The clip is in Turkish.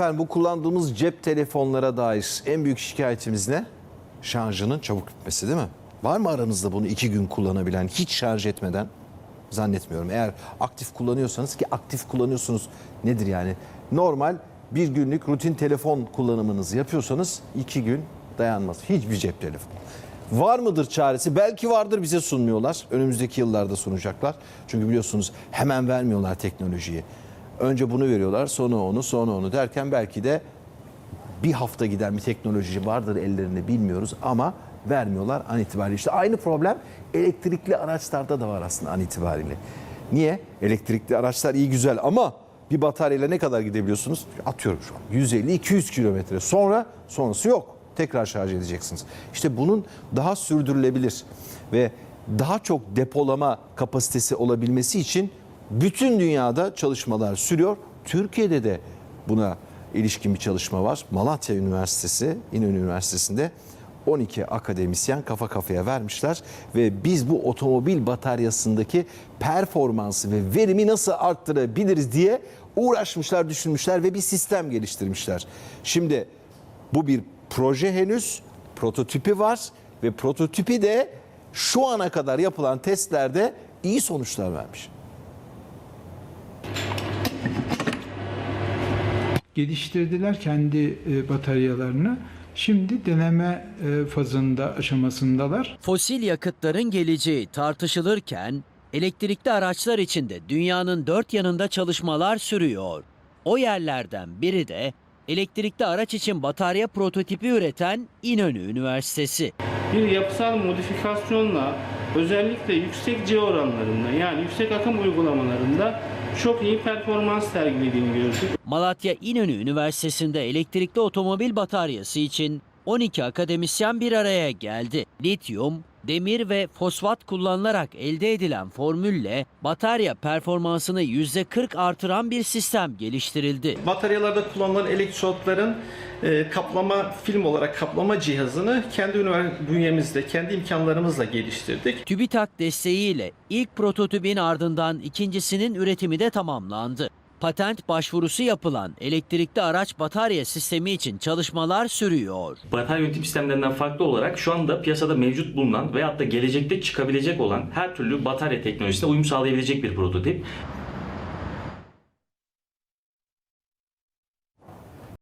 Efendim bu kullandığımız cep telefonlara dair en büyük şikayetimiz ne? Şarjının çabuk bitmesi değil mi? Var mı aranızda bunu iki gün kullanabilen, hiç şarj etmeden? Zannetmiyorum. Eğer aktif kullanıyorsanız ki aktif kullanıyorsunuz nedir yani? Normal bir günlük rutin telefon kullanımınızı yapıyorsanız iki gün dayanmaz. Hiçbir cep telefonu. Var mıdır çaresi? Belki vardır bize sunmuyorlar. Önümüzdeki yıllarda sunacaklar. Çünkü biliyorsunuz hemen vermiyorlar teknolojiyi. Önce bunu veriyorlar, sonra onu, sonra onu derken belki de bir hafta giden bir teknoloji vardır ellerinde bilmiyoruz ama vermiyorlar an itibariyle. İşte aynı problem elektrikli araçlarda da var aslında an itibariyle. Niye? Elektrikli araçlar iyi güzel ama bir bataryayla ne kadar gidebiliyorsunuz? Atıyorum şu an 150-200 kilometre. Sonra sonrası yok. Tekrar şarj edeceksiniz. İşte bunun daha sürdürülebilir ve daha çok depolama kapasitesi olabilmesi için bütün dünyada çalışmalar sürüyor. Türkiye'de de buna ilişkin bir çalışma var. Malatya Üniversitesi, İnönü Üniversitesi'nde 12 akademisyen kafa kafaya vermişler ve biz bu otomobil bataryasındaki performansı ve verimi nasıl arttırabiliriz diye uğraşmışlar, düşünmüşler ve bir sistem geliştirmişler. Şimdi bu bir proje henüz, prototipi var ve prototipi de şu ana kadar yapılan testlerde iyi sonuçlar vermiş. Geliştirdiler kendi e, bataryalarını. Şimdi deneme e, fazında aşamasındalar. Fosil yakıtların geleceği tartışılırken elektrikli araçlar içinde dünyanın dört yanında çalışmalar sürüyor. O yerlerden biri de elektrikli araç için batarya prototipi üreten İnönü Üniversitesi. bir yapısal modifikasyonla özellikle yüksek C oranlarında yani yüksek akım uygulamalarında çok iyi performans sergilediğini gördük. Malatya İnönü Üniversitesi'nde elektrikli otomobil bataryası için 12 akademisyen bir araya geldi. Lityum, demir ve fosfat kullanılarak elde edilen formülle batarya performansını %40 artıran bir sistem geliştirildi. Bataryalarda kullanılan elektrotların e, kaplama film olarak kaplama cihazını kendi bünyemizde, kendi imkanlarımızla geliştirdik. TÜBİTAK desteğiyle ilk prototipin ardından ikincisinin üretimi de tamamlandı. Patent başvurusu yapılan elektrikli araç batarya sistemi için çalışmalar sürüyor. batarya yönetim sistemlerinden farklı olarak şu anda piyasada mevcut bulunan veyahut da gelecekte çıkabilecek olan her türlü batarya teknolojisine uyum sağlayabilecek bir prototip.